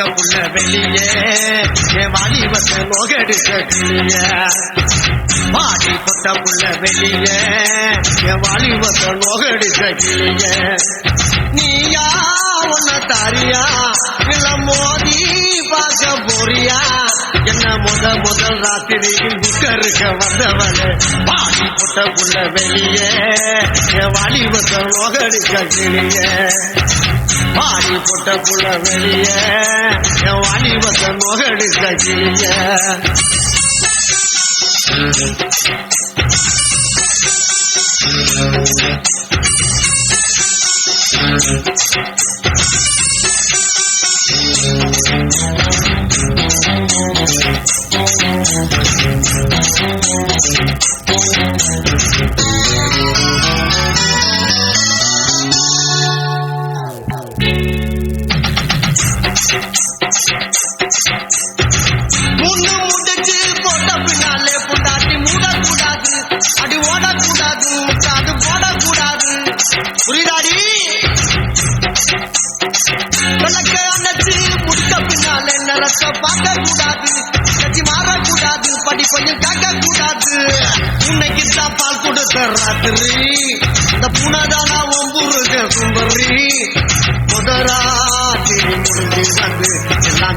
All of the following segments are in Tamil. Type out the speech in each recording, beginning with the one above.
போட்ட புள்ள வெளியே. என் வாலிபத்தை நோகடிச்ச கிளிய பாடி போட்ட புள்ள வெளியே. என் வாலிபத்தை நோகடிச்ச கிளிய நீயா உன்ன தாரியா? இல்ல மோதி பார்க்க போறியா? என்ன முத முதல் ராத்திரியில் புக்கருக்க வந்தவனே பாடி போட்ட புள்ள வெளியே. என் வாலிபத்தை நோகடிச்ச கிளிய பாடி போட்ட புள்ள வெளியே என் வாலிபத்தை நோகடிச்ச கிளிய முன்னு முடிச்சு போட்ட பின்னாலே பொண்டாட்டி மூடக்கூடாது. அடி ஓடக்கூடாது முட்டாது போடக்கூடாது. புரியுதாடி? விளக்க அணைச்சு முடித்த பின்னாலே நிறத்த பார்க்க கூடாது கட்சி மாறக்கூடாது படிப்பையும் கேட்க கூடாது இன்னைக்கு தான் பால் கொடுத்த ராத்திரி. இந்த புனதானா ஒம்புருக சுந்தரி?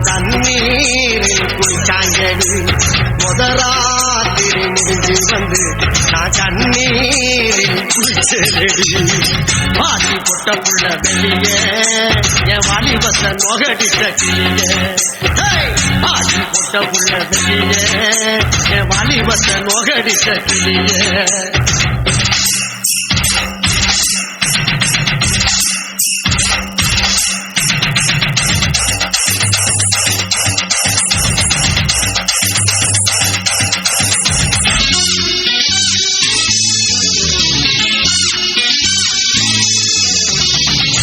எல்லாம் தண்ணீரில் குளிச்சாங்கடி முதராத்திரி முடிஞ்சு வந்து நான் தண்ணீரில் குளிச்சடி வாலி பொட்ட புள்ள வெளிய என் வாலிபத்தை நோகடிச்ச கிளியே. ஹேய்! பொட்ட புள்ள வெளிய என் வாலிபத்தை நோகடிச்ச கிளியே.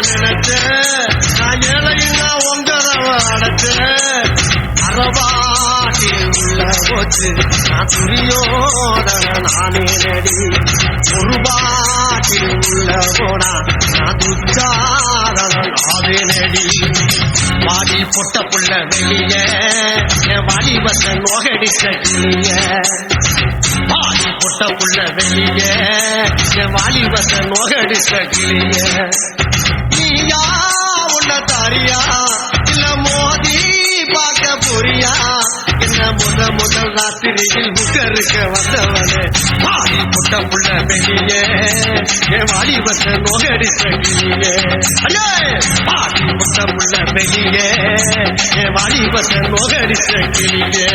நான் நினைச்சேன் நான் ஏழையும் நான் உங்கதவ அடைச்சேன் அறவாட்டி உள்ள போச்சு நான் துரியோதன நானே நடி ஒரு பாட்டில் உள்ள போனா நான் துச்சாதன நானே நடி வாடி பொட்ட புள்ள வெளியே என் வாலிபத்தை நோகடிச்ச கிளிய வாடி பொட்ட புள்ள வெளியே என் வாலிபத்தை நோகடிச்ச கிளிய நீயா உன்ன தாரியா. இல்ல மோதி பார்க்க போறியா என்ன முத முதல் ராத்திரியில் புக்கருக்க வந்தவனே. வாடி பொட்ட புள்ள வெளியே என் வாலிபத்தை நோகடி கிளியே ஐயே வாடி புள்ள வெளியே என் வாலிபத்தை நோகடிச்ச கிளியே